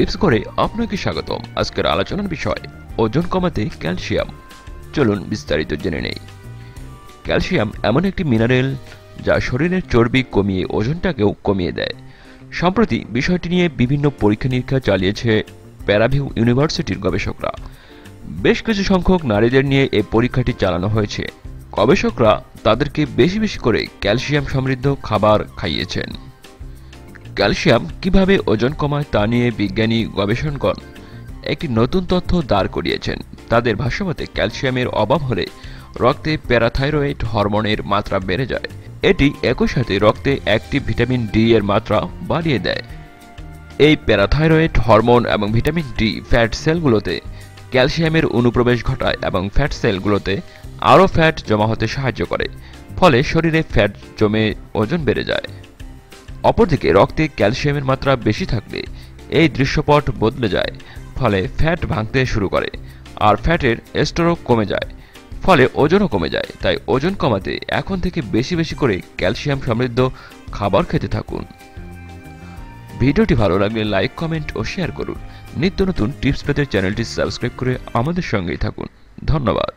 Tips করে আপনাকে স্বাগতম। আজকের আলোচনার বিষয়, ওজন কমাতে ক্যালসিয়াম। চলুন বিস্তারিত জেনে নেই। ক্যালসিয়াম এমন একটি মিনারেল যা শরীরের চর্বি কমিয়ে ওজনটাকেও কমিয়ে দেয়। সম্প্রতি বিষয়টি নিয়ে বিভিন্ন পরীক্ষা নিরীক্ষা চালিয়েছে প্যারাভিউ ইউনিভার্সিটির গবেষকরা। বেশ কিছু সংখ্যক নারীদের নিয়ে এই পরীক্ষাটি চালানো হয়েছে। গবেষকরা তাদেরকে বেশি বেশি করে ক্যালসিয়াম সমৃদ্ধ খাবার খাইয়েছেন। ক্যালসিয়াম কীভাবে ওজন কমায় তা নিয়ে বিজ্ঞানী গবেষণগণ একটি নতুন তথ্য দাঁড় করিয়েছেন। তাদের ভাষ্যমতে ক্যালসিয়ামের অভাব হলে রক্তে প্যারাথাইরয়েড হরমোনের মাত্রা বেড়ে যায়। এটি একই সাথে রক্তে একটি ভিটামিন ডি এর মাত্রা বাড়িয়ে দেয়। এই প্যারাথাইরয়েড হরমোন এবং ভিটামিন ডি ফ্যাট সেলগুলোতে ক্যালসিয়ামের অনুপ্রবেশ ঘটায় এবং ফ্যাট সেলগুলোতে আরও ফ্যাট জমা হতে সাহায্য করে। ফলে শরীরে ফ্যাট জমে ওজন বেড়ে যায়। অপরদিকে রক্তে ক্যালসিয়ামের মাত্রা বেশি থাকলে এই দৃশ্যপট বদলে যায়, ফলে ফ্যাট ভাঙতে শুরু করে, আর ফ্যাটের স্টোরও কমে যায়, ফলে ওজনও কমে যায়, তাই ওজন কমাতে এখন থেকে বেশি বেশি করে ক্যালসিয়াম সমৃদ্ধ খাবার খেতে থাকুন। ভিডিওটি ভালো লাগলে লাইক, কমেন্ট ও শেয়ার করুন। নিত্য নতুন টিপস পেতে চ্যানেলটি সাবস্ক্রাইব করে আমাদের সঙ্গেই থাকুন। ধন্যবাদ।